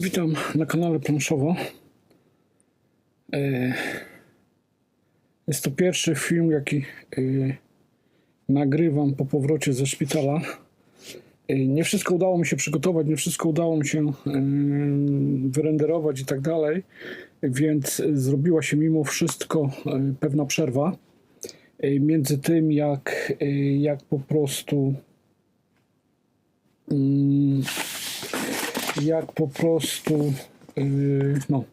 Witam na kanale Planszowo. E, Jest to pierwszy film, jaki e, nagrywam po powrocie ze szpitala. E, Nie wszystko udało mi się przygotować, nie wszystko udało mi się wyrenderować i tak dalej, więc zrobiła się mimo wszystko pewna przerwa między tym, jak, jak po prostu mm, jak po prostu yy, no,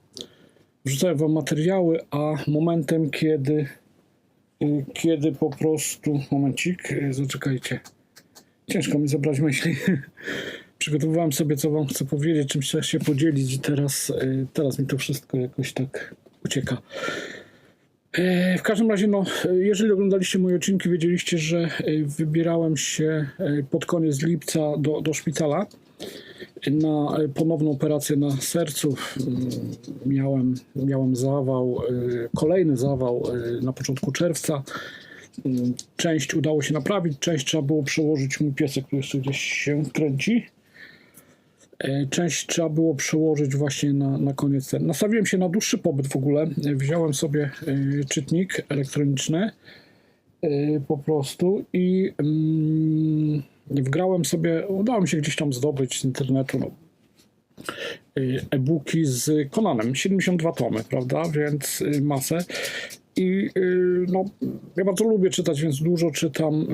wam materiały, a momentem, kiedy yy, kiedy po prostu momencik, yy, zaczekajcie. Ciężko mi zabrać myśli. Przygotowywałem sobie, co wam chcę powiedzieć, czymś chcę się podzielić i teraz, yy, teraz mi to wszystko jakoś tak ucieka. E, W każdym razie, no, jeżeli oglądaliście moje odcinki, wiedzieliście, że e, wybierałem się e, pod koniec lipca do, do szpitala na ponowną operację na sercu. Mm, Miałem, miałem zawał, e, kolejny zawał e, na początku czerwca. Część udało się naprawić, część trzeba było przełożyć. Mój piesek tu jeszcze gdzieś się kręci. Część trzeba było przełożyć właśnie na, na koniec. Nastawiłem się na dłuższy pobyt w ogóle. Wziąłem sobie czytnik elektroniczny po prostu i mm, wgrałem sobie, udało mi się gdzieś tam zdobyć z internetu no, e, e-booki z Conanem, 72 tomy, prawda, więc y, masę. I y, no, ja bardzo lubię czytać, więc dużo czytam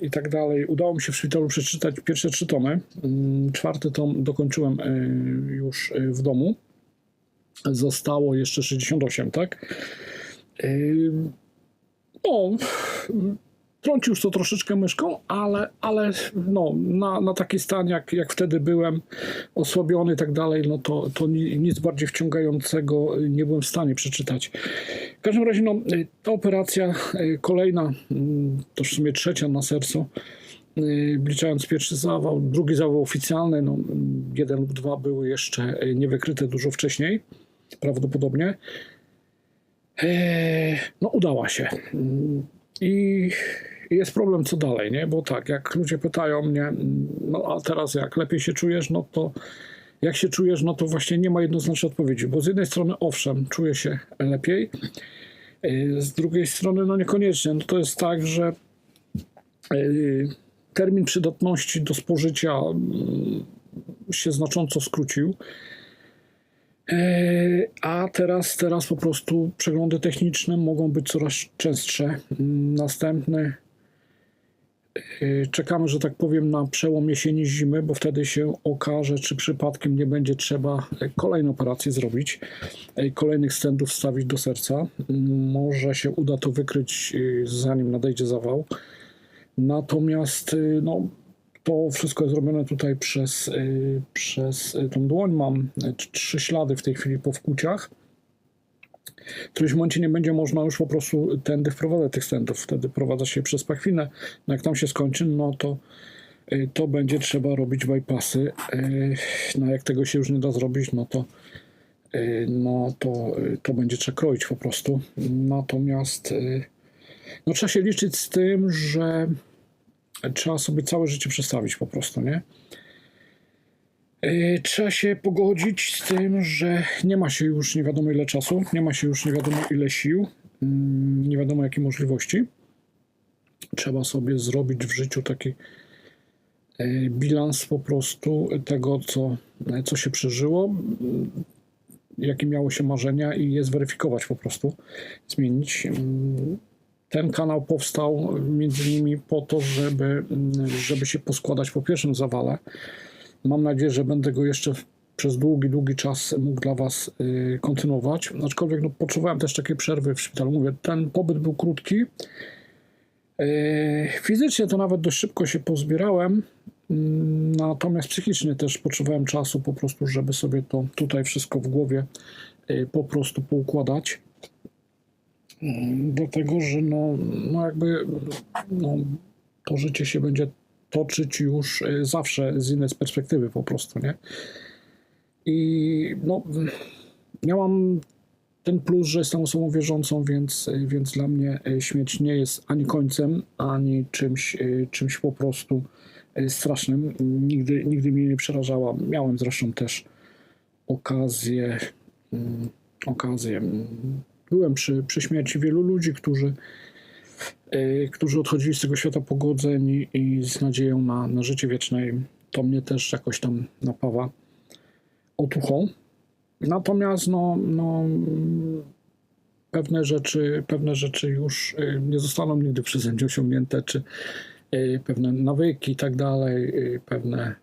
i tak dalej. Udało mi się w szpitalu przeczytać pierwsze trzy tomy. Ym, Czwarty tom dokończyłem y, już y, w domu. Zostało jeszcze 68, tak? Y, No, trąci już to troszeczkę myszką, ale, ale no, na, na taki stan, jak, jak wtedy byłem, osłabiony i tak dalej, no to, to ni- nic bardziej wciągającego nie byłem w stanie przeczytać. W każdym razie, no, y, ta operacja y, kolejna, mm, to w sumie trzecia na sercu, y, wliczając pierwszy zawał, drugi zawał oficjalny, no, mm, jeden lub dwa były jeszcze niewykryte dużo wcześniej, prawdopodobnie. Eee, No, udała się. Mm, I jest problem, co dalej, nie? Bo tak, jak ludzie pytają mnie, no a teraz jak lepiej się czujesz, no to jak się czujesz, no to właśnie nie ma jednoznacznej odpowiedzi, bo z jednej strony owszem, czuję się lepiej, Eee, z drugiej strony no niekoniecznie. No to jest tak, że eee, termin przydatności do spożycia mm, się znacząco skrócił. E, A teraz, teraz po prostu przeglądy techniczne mogą być coraz częstsze. Mm, Następny. E, Czekamy, że tak powiem, na przełom jesieni zimy, bo wtedy się okaże, czy przypadkiem nie będzie trzeba e, kolejną operację zrobić, e, kolejnych stentów wstawić do serca. Może się uda to wykryć, zanim nadejdzie zawał. Natomiast no, to wszystko jest robione tutaj przez, y, przez y, tą dłoń. Mam y, tr- trzy ślady w tej chwili po wkłuciach. W którymś momencie nie będzie można już po prostu tędy wprowadzać tych stentów. Wtedy prowadza się przez pachwinę. No jak tam się skończy, no to, y, to będzie trzeba robić bypassy. Y, No jak tego się już nie da zrobić, no to y, no to, to będzie trzeba kroić po prostu. Natomiast no trzeba się liczyć z tym, że trzeba sobie całe życie przestawić po prostu, nie? Yy, Trzeba się pogodzić z tym, że nie ma się już nie wiadomo ile czasu, nie ma się już nie wiadomo ile sił, mm, nie wiadomo jakie możliwości. Trzeba sobie zrobić w życiu taki yy, bilans po prostu tego, co, co się przeżyło, mm, jakie miało się marzenia i je zweryfikować po prostu, zmienić. Ten kanał powstał między innymi po to, żeby, żeby się poskładać po pierwszym zawale. Mam nadzieję, że będę go jeszcze przez długi, długi czas mógł dla Was y, kontynuować. Aczkolwiek no, potrzebowałem też takiej przerwy w szpitalu. Mówię, ten pobyt był krótki. Y, Fizycznie to nawet dość szybko się pozbierałem, mm, natomiast psychicznie też potrzebowałem czasu po prostu, żeby sobie to tutaj wszystko w głowie y, po prostu poukładać dlatego, że no, no jakby no, to życie się będzie toczyć już y, zawsze z innej perspektywy po prostu, nie? I no, miałam ten plus, że jestem osobą wierzącą, więc, y, więc dla mnie y, śmierć nie jest ani końcem, ani czymś, czymś po prostu strasznym. Nigdy, nigdy mnie nie przerażała. Miałem zresztą też okazję, mm, okazję. mm, Byłem przy, przy śmierci wielu ludzi, którzy, którzy odchodzili z tego świata pogodzeni i z nadzieją na, na życie wieczne. To mnie też jakoś tam napawa otuchą. Natomiast no, no, pewne rzeczy, pewne rzeczy już y, nie zostaną nigdy przeze mnie osiągnięte, czy y, pewne nawyki i tak dalej, pewne,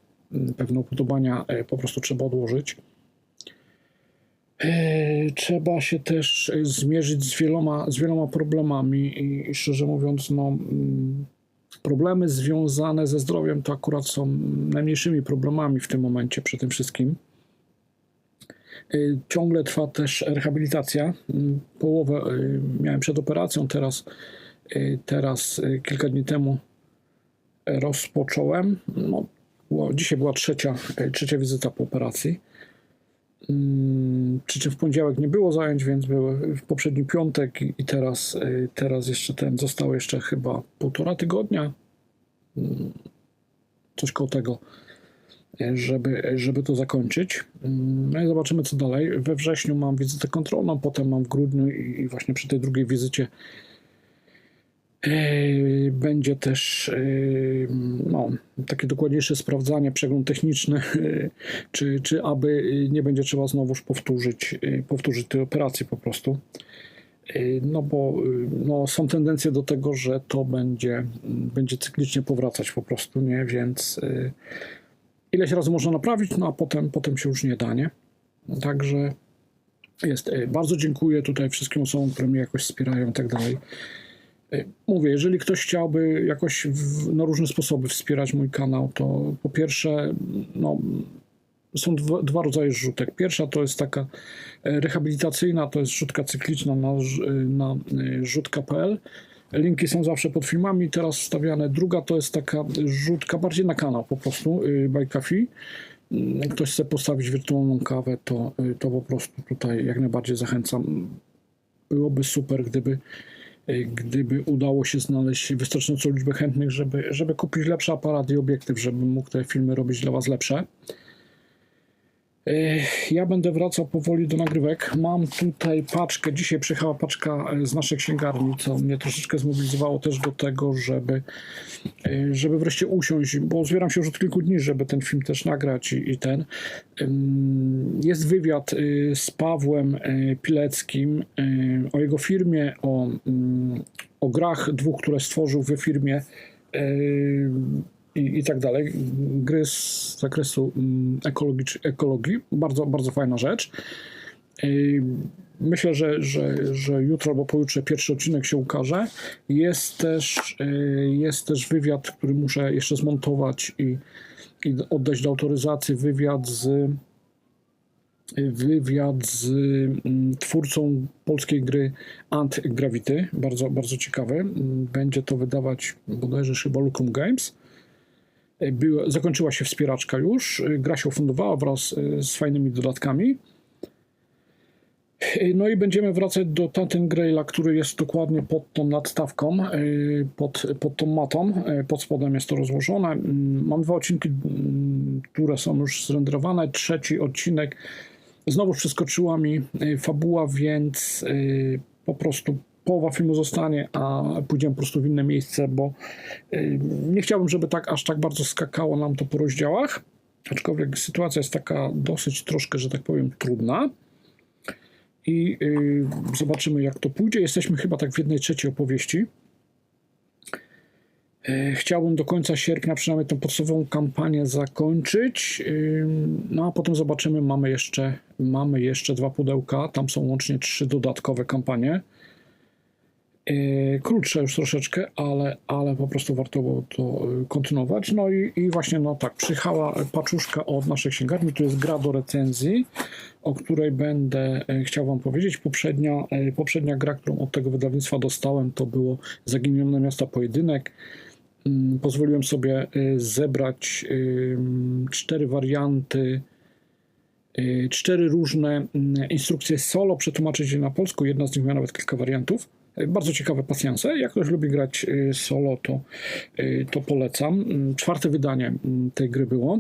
pewne upodobania po prostu trzeba odłożyć. Y, Trzeba się też y, zmierzyć z wieloma, z wieloma problemami i, szczerze mówiąc, no, mm, problemy związane ze zdrowiem to akurat są najmniejszymi problemami w tym momencie przy tym wszystkim. Y, Ciągle trwa też rehabilitacja. Mm, Połowę miałem przed operacją, teraz, teraz kilka dni temu rozpocząłem. No, dzisiaj była trzecia, trzecia wizyta po operacji. Mm, Przy czym w poniedziałek nie było zajęć, więc były w poprzedni piątek i, teraz, y, teraz jeszcze ten, zostało jeszcze chyba półtora tygodnia. Mm, Coś koło tego żeby, żeby to zakończyć. Mm, No i zobaczymy, co dalej. We wrześniu mam wizytę kontrolną, potem mam w grudniu i, i właśnie przy tej drugiej wizycie e, będzie też e, no, takie dokładniejsze sprawdzanie, przegląd techniczny, e, czy, czy aby nie będzie trzeba znowuż powtórzyć, e, powtórzyć tej operacji po prostu. No bo no, są tendencje do tego, że to będzie, będzie cyklicznie powracać po prostu, nie? Więc ileś razy można naprawić, no a potem, potem się już nie da, nie? Także jest. Bardzo dziękuję tutaj wszystkim osobom, które mnie jakoś wspierają i tak dalej. E, Mówię, jeżeli ktoś chciałby jakoś w, na różne sposoby wspierać mój kanał, to po pierwsze, no, są dwa, dwa rodzaje zrzutek. Pierwsza to jest taka e, rehabilitacyjna, to jest rzutka cykliczna na, ż- na e, rzutka.pl. Linki są zawsze pod filmami, teraz wstawiane. Druga to jest taka rzutka bardziej na kanał po prostu, y, by Coffee. Mm, ktoś chce postawić wirtualną kawę, to, y, to po prostu tutaj jak najbardziej zachęcam. Byłoby super, gdyby, gdyby udało się znaleźć wystarczającą liczbę chętnych, żeby, żeby kupić lepszy aparat i obiektyw, żebym mógł te filmy robić dla Was lepsze. Ja będę wracał powoli do nagrywek. Mam tutaj paczkę. Dzisiaj przyjechała paczka e, z naszej księgarni, co mnie troszeczkę zmobilizowało też do tego, żeby, y, żeby wreszcie usiąść, bo zbieram się już od kilku dni, żeby ten film też nagrać i, i ten. Jest wywiad y, z Pawłem Pileckim o jego firmie, o, ym, o grach dwóch, które stworzył we firmie. Y, i, i tak dalej. Gry z zakresu mm, ekologicz, ekologii. Bardzo, bardzo fajna rzecz. Myślę, że, że, że jutro albo pojutrze pierwszy odcinek się ukaże. Jest też, yy, jest też wywiad, który muszę jeszcze zmontować i, i oddać do autoryzacji. Wywiad z wywiad z mm, twórcą polskiej gry Ant Gravity. Bardzo, bardzo ciekawy. Będzie to wydawać bodajże chyba Lucum Games. Była, zakończyła się wspieraczka już. Gra się ufundowała wraz y, z fajnymi dodatkami. Y, No i będziemy wracać do Tanten Graila, który jest dokładnie pod tą nadstawką, y, pod, pod tą matą. Pod spodem jest to rozłożone. Mm, Mam dwa odcinki, mm, które są już zrenderowane. Trzeci odcinek znowu przeskoczyła mi fabuła, więc po prostu połowa filmu zostanie, a pójdziemy po prostu w inne miejsce, bo y, nie chciałbym, żeby tak aż tak bardzo skakało nam to po rozdziałach. Aczkolwiek sytuacja jest taka dosyć troszkę, że tak powiem, trudna. I y, zobaczymy, jak to pójdzie. Jesteśmy chyba tak w jednej trzeciej opowieści. E, Chciałbym do końca sierpnia przynajmniej tą podstawową kampanię zakończyć. No a potem zobaczymy, mamy jeszcze, mamy jeszcze dwa pudełka. Tam są łącznie trzy dodatkowe kampanie. Yy, Krótsze już troszeczkę, ale, ale po prostu warto było to y, kontynuować. No i, i właśnie, no tak, przyjechała paczuszka od naszej księgarni. Tu jest gra do recenzji, o której będę e, chciał Wam powiedzieć. Poprzednia, e, poprzednia gra, którą od tego wydawnictwa dostałem, to było Zaginione Miasta Pojedynek. Mm, Pozwoliłem sobie zebrać cztery warianty, cztery różne mm, instrukcje solo, przetłumaczyć je na polsku. Jedna z nich miała nawet kilka wariantów. Y, Bardzo ciekawe pasjanse. Jak ktoś lubi grać y, solo, to, y, to polecam. Mm, Czwarte wydanie mm, tej gry było.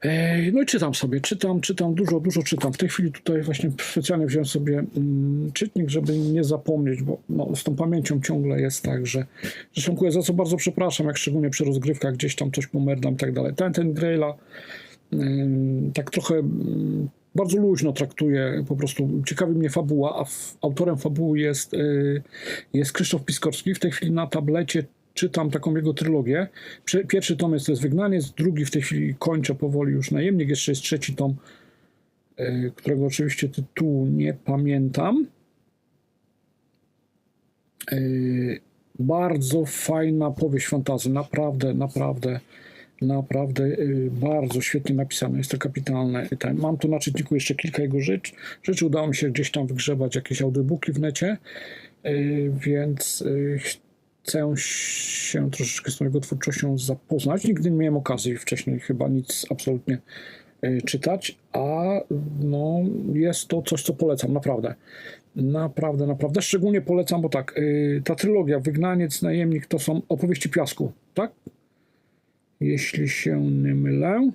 E, No i czytam sobie, czytam, czytam, dużo, dużo czytam. W tej chwili tutaj właśnie specjalnie wziąłem sobie mm, czytnik, żeby nie zapomnieć, bo no, z tą pamięcią ciągle jest tak, że, dziękuję, za co bardzo przepraszam, jak szczególnie przy rozgrywkach gdzieś tam coś pomerdam i tak dalej. Ten, ten Graila tak trochę bardzo luźno traktuje, po prostu ciekawi mnie fabuła, a autorem fabuły jest, y, jest Krzysztof Piskorski. W tej chwili na tablecie czytam taką jego trylogię. Pierwszy tom jest, to jest Wygnaniec, drugi w tej chwili kończę powoli już Najemnik, jeszcze jest trzeci tom, y, którego oczywiście tytułu nie pamiętam. Y, Bardzo fajna powieść fantazy, naprawdę, naprawdę, naprawdę y, bardzo świetnie napisane, jest to kapitalne. Mam tu na czytniku jeszcze kilka jego rzeczy, rzeczy udało mi się gdzieś tam wygrzebać jakieś audiobooki w necie, y, więc y, chcę się troszeczkę z tą jego twórczością zapoznać. Nigdy nie miałem okazji wcześniej chyba nic absolutnie czytać, a no, jest to coś, co polecam, naprawdę. Naprawdę, naprawdę. Szczególnie polecam, bo tak, ta trylogia Wygnaniec, Najemnik to są opowieści piasku, tak? Jeśli się nie mylę.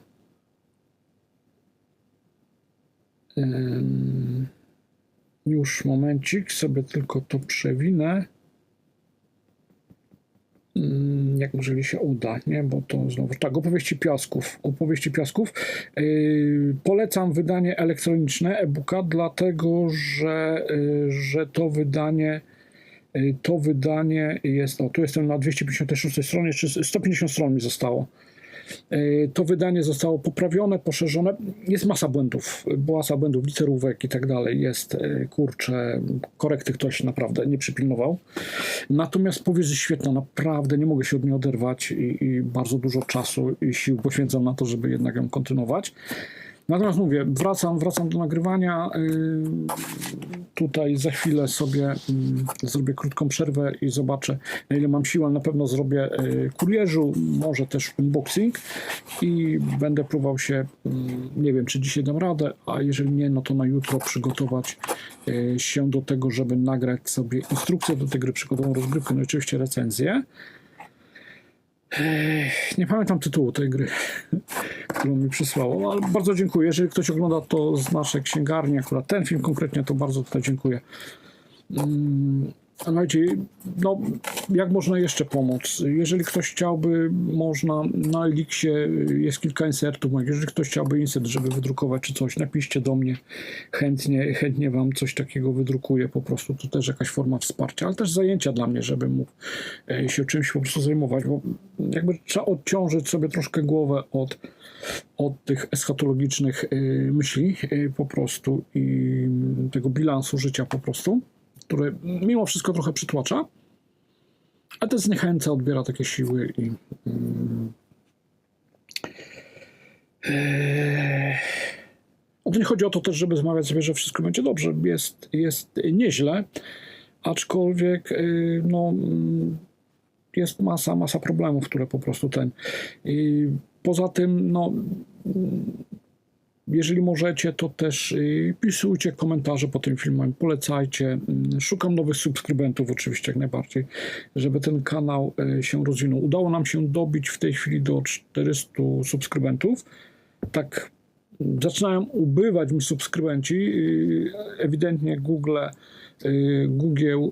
Ym, Już momencik, sobie tylko to przewinę. Mm, Jak jeżeli się uda, nie? Bo to znowu tak, opowieści piasków. Opowieści piasków. Yy, polecam wydanie elektroniczne e-booka, dlatego że, yy, że to wydanie. Yy, To wydanie jest, o tu jestem na 256 stronie, jeszcze 150 stron mi zostało. Yy, To wydanie zostało poprawione, poszerzone. Jest masa błędów, masa błędów, literówek i tak dalej. Jest, yy, kurczę, korekty ktoś naprawdę nie przypilnował. Natomiast powieść jest świetna, naprawdę nie mogę się od niej oderwać i, i bardzo dużo czasu i sił poświęcam na to, żeby jednak ją kontynuować. Natomiast mówię, wracam, wracam do nagrywania. Yy, Tutaj za chwilę sobie mm, zrobię krótką przerwę i zobaczę, na ile mam siłę. Na pewno zrobię yy, kurierzu, może też unboxing i będę próbował się, mm, nie wiem, czy dzisiaj dam radę, a jeżeli nie, no to na jutro przygotować yy, się do tego, żeby nagrać sobie instrukcję do tej gry, przykładową rozgrywkę, no i oczywiście recenzję. Nie pamiętam tytułu tej gry, którą mi przysłało, ale bardzo dziękuję. Jeżeli ktoś ogląda to z naszej księgarni, akurat ten film konkretnie, to bardzo tutaj dziękuję. Słuchajcie, no, jak można jeszcze pomóc? Jeżeli ktoś chciałby, można na Elixie jest kilka insertów. Jeżeli ktoś chciałby insert, żeby wydrukować czy coś, napiszcie do mnie. Chętnie, chętnie wam coś takiego wydrukuję. Po prostu to też jakaś forma wsparcia, ale też zajęcia dla mnie, żebym mógł e, się czymś po prostu zajmować, bo jakby trzeba odciążyć sobie troszkę głowę od, od tych eschatologicznych e, myśli e, po prostu i tego bilansu życia po prostu który mimo wszystko trochę przytłacza, a też zniechęca, odbiera takie siły i. Eee, no to nie chodzi o to też, żeby zmawiać sobie, że wszystko będzie dobrze. Jest, jest nieźle, aczkolwiek yy, no, mm, jest masa, masa problemów, które po prostu ten. i Poza tym, no, jeżeli możecie, to też y, pisujcie komentarze po tym filmie, polecajcie. Mm, Szukam nowych subskrybentów, oczywiście, jak najbardziej, żeby ten kanał y, się rozwinął. Udało nam się dobić w tej chwili do 400 subskrybentów. Tak mm, zaczynają ubywać mi subskrybenci. Y, Ewidentnie Google, Google,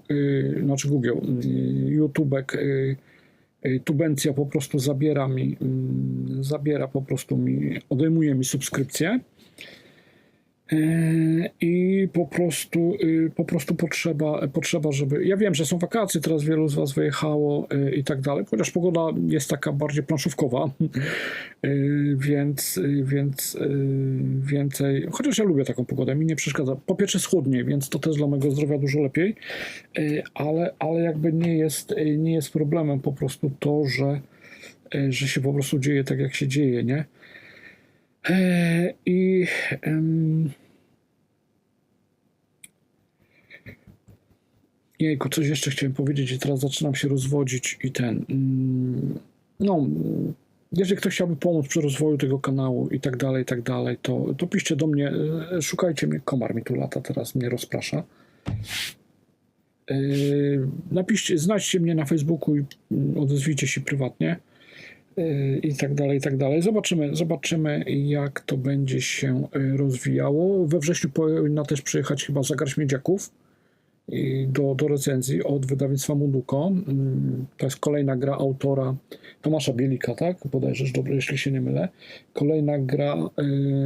znaczy Google, YouTubek. Y, y, Tubencja po prostu zabiera mi, mm, zabiera po prostu mi, odejmuje mi subskrypcję. Yy, I po prostu, yy, po prostu potrzeba, potrzeba, żeby. Ja wiem, że są wakacje, teraz wielu z Was wyjechało yy, i tak dalej, chociaż pogoda jest taka bardziej planszówkowa, yy, więc, więc więcej. Chociaż ja lubię taką pogodę, mi nie przeszkadza. Po pierwsze, schudnie, więc to też dla mojego zdrowia dużo lepiej, ale, ale jakby nie jest, nie jest problemem po prostu to, że, że się po prostu dzieje tak, jak się dzieje, nie? Yy, I. em, Jejku, coś jeszcze chciałem powiedzieć i teraz zaczynam się rozwodzić i ten. mm, No, mm, jeżeli ktoś chciałby pomóc przy rozwoju tego kanału i tak dalej, i tak dalej, to, to piszcie do mnie, e, szukajcie mnie, komar mi tu lata, teraz mnie rozprasza. Yy, Napiszcie, znajdźcie mnie na Facebooku i mm, odezwijcie się prywatnie. y, i tak dalej, i tak dalej. Zobaczymy, zobaczymy jak to będzie się rozwijało. We wrześniu powinna też przyjechać chyba Zagarść Miedziaków do, do recenzji od wydawnictwa Munduko. Mm, To jest kolejna gra autora Tomasza Bielika, tak? Bodajże, że dobrze, jeśli się nie mylę. Kolejna gra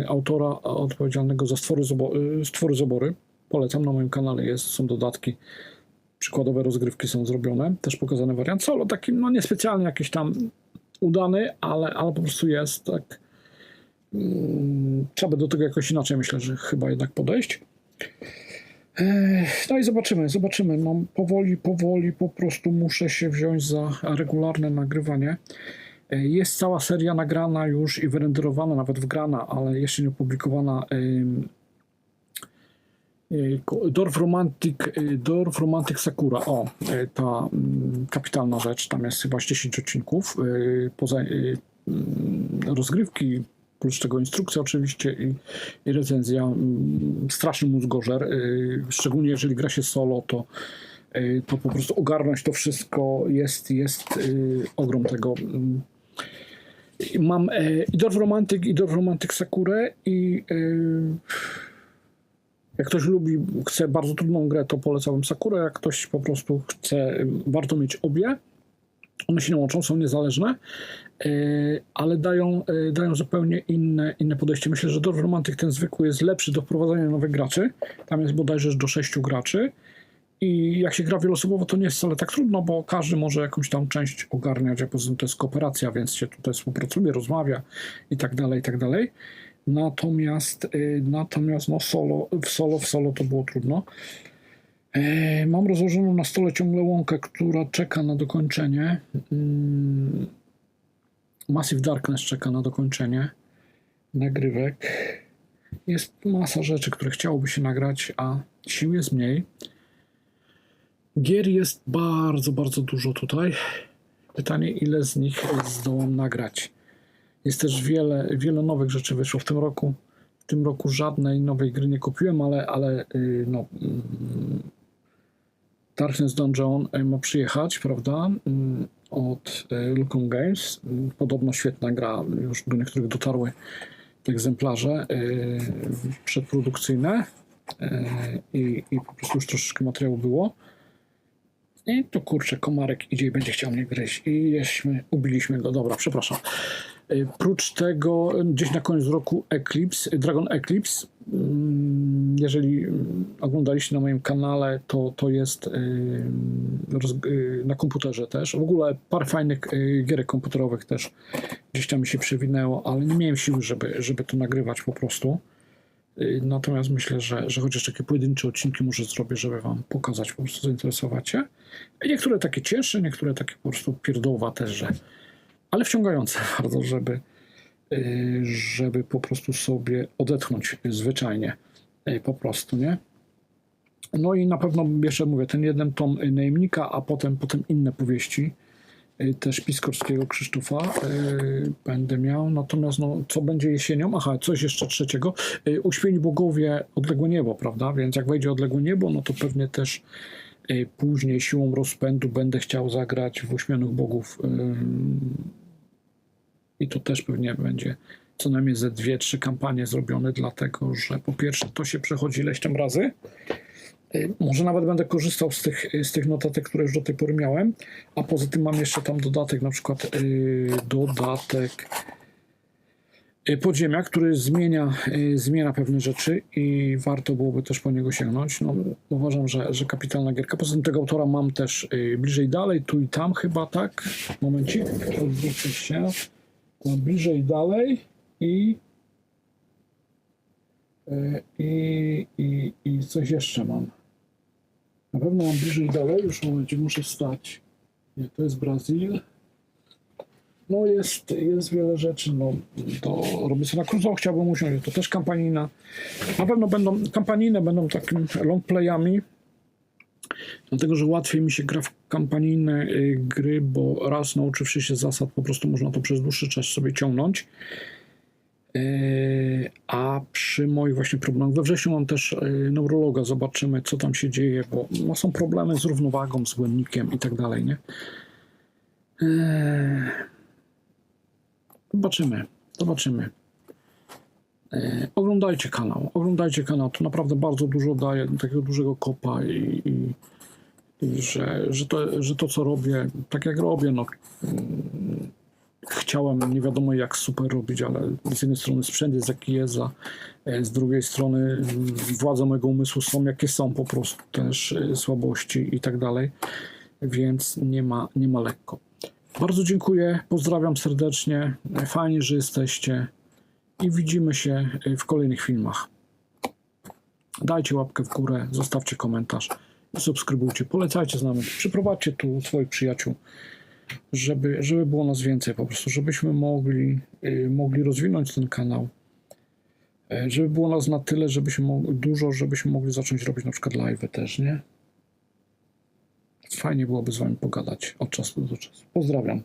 y, autora odpowiedzialnego za stwory, zobo- y, stwory zobory. Polecam, na moim kanale jest, są dodatki. Przykładowe rozgrywki są zrobione. Też pokazany wariant solo, taki no niespecjalnie jakiś tam udany, ale, ale po prostu jest tak. Mm, Trzeba by do tego jakoś inaczej, myślę, że chyba jednak podejść. No i zobaczymy, zobaczymy. Mam powoli, powoli po prostu muszę się wziąć za regularne nagrywanie. E, Jest cała seria nagrana już i wyrenderowana, nawet wgrana, ale jeszcze nie opublikowana. ko- Dorf Romantic, y, Dorf Romantic Sakura. O, ta mm, kapitalna rzecz. Tam jest chyba z 10 odcinków. Poza mm, rozgrywki, plus tego instrukcja oczywiście i, i recenzja. mm, Straszny mózgożer. y, Szczególnie jeżeli gra się solo, to y, to po prostu ogarnąć to wszystko jest, jest y, ogrom tego. mm. Mam e, i Dorf Romantic, i Dorf Romantic Sakurę i y, jak ktoś lubi, chce bardzo trudną grę, to polecałbym Sakurę. Jak ktoś po prostu chce, warto mieć obie. One się nie łączą, są niezależne, y, ale dają, y, dają zupełnie inne, inne podejście. Myślę, że Romantic ten zwykły jest lepszy do wprowadzania nowych graczy. Tam jest bodajże do sześciu graczy. I jak się gra wielosobowo, to nie jest wcale tak trudno, bo każdy może jakąś tam część ogarniać, a poza tym to jest kooperacja, więc się tutaj współpracuje, rozmawia i tak dalej, i tak dalej. Natomiast, y, natomiast no solo, w solo, w solo to było trudno. E, Mam rozłożoną na stole ciągle łąkę, która czeka na dokończenie. Mm, Massive Darkness czeka na dokończenie nagrywek. Jest masa rzeczy, które chciałoby się nagrać, a sił jest mniej. Gier jest bardzo, bardzo dużo tutaj. Pytanie, ile z nich zdołam nagrać. Jest też wiele, wiele nowych rzeczy wyszło w tym roku. W tym roku żadnej nowej gry nie kupiłem, ale, ale y, no, Darkness Dungeon y, ma przyjechać, prawda? Mm, Od y, Lucum Games. Mm, Podobno świetna gra. Już do niektórych dotarły te egzemplarze y, przedprodukcyjne i, i po prostu już troszeczkę materiału było. I to kurczę, komarek idzie i będzie chciał mnie gryźć. I jeśmy, ubiliśmy go. Dobra, przepraszam. Prócz tego, gdzieś na koniec roku Eclipse, Dragon Eclipse. Jeżeli mm, oglądaliście na moim kanale, to, to jest y, y, na komputerze też. W ogóle parę fajnych y, gierek komputerowych też gdzieś tam mi się przewinęło, ale nie miałem siły, żeby, żeby to nagrywać po prostu. Y, Natomiast myślę, że, że chociaż takie pojedyncze odcinki może zrobię, żeby Wam pokazać, po prostu zainteresować się. Niektóre takie cięższe, niektóre takie po prostu pierdowate, że ale wciągające bardzo, żeby, y, żeby po prostu sobie odetchnąć zwyczajnie, y, po prostu, nie? No i na pewno jeszcze mówię, ten jeden tom Najemnika, a potem, potem inne powieści, y, też Piskorskiego Krzysztofa y, będę miał. Natomiast no, co będzie jesienią? Aha, coś jeszcze trzeciego. Y, Uśpieni bogowie Odległe Niebo, prawda? Więc jak wejdzie Odległe Niebo, no to pewnie też y, później siłą rozpędu będę chciał zagrać w Uśmionych Bogów. I to też pewnie będzie co najmniej ze dwie, trzy kampanie zrobione, dlatego że po pierwsze to się przechodzi ileś tam razy. Y, Może nawet będę korzystał z tych, z tych notatek, które już do tej pory miałem, a poza tym mam jeszcze tam dodatek, na przykład y, dodatek y, podziemia, który zmienia, y, zmienia pewne rzeczy i warto byłoby też po niego sięgnąć. No, uważam, że, że kapitalna gierka. Poza tym tego autora mam też bliżej dalej, tu i tam chyba, tak? Momencik, odwrócę się. Bliżej dalej i y, i, i, i coś jeszcze mam. Na pewno mam bliżej dalej, już momencie muszę wstać. Nie, to jest Brazil. No jest, jest wiele rzeczy, no sobie na krótko, chciałbym usiąść, to też kampanijna. Na pewno będą, kampanijne będą takim long playami, dlatego, że łatwiej mi się gra w kampanijne y, gry, bo raz nauczywszy się zasad, po prostu można to przez dłuższy czas sobie ciągnąć. Yy, A przy moich właśnie problemach, we wrześniu mam też yy, neurologa, zobaczymy co tam się dzieje, bo no, są problemy z równowagą, z błędnikiem i tak dalej, nie? Yy, Zobaczymy, zobaczymy. Oglądajcie kanał, oglądajcie kanał, to naprawdę bardzo dużo daje, takiego dużego kopa i, i, i że, że, to, że to, co robię, tak jak robię, no mm, chciałem nie wiadomo jak super robić, ale z jednej strony sprzęt jest jaki jest, a e, z drugiej strony mm, władze mojego umysłu są jakie są, po prostu też e, słabości i tak dalej, więc nie ma, nie ma lekko. Bardzo dziękuję, pozdrawiam serdecznie, fajnie, że jesteście i widzimy się w kolejnych filmach. Dajcie łapkę w górę, zostawcie komentarz subskrybujcie, polecajcie z nami, przyprowadźcie tu swoich przyjaciół, żeby, żeby było nas więcej po prostu, żebyśmy mogli, y, mogli rozwinąć ten kanał, y, żeby było nas na tyle, żebyśmy mogli, dużo, żebyśmy mogli zacząć robić na przykład live też, nie? Fajnie byłoby z wami pogadać od czasu do czasu. Pozdrawiam.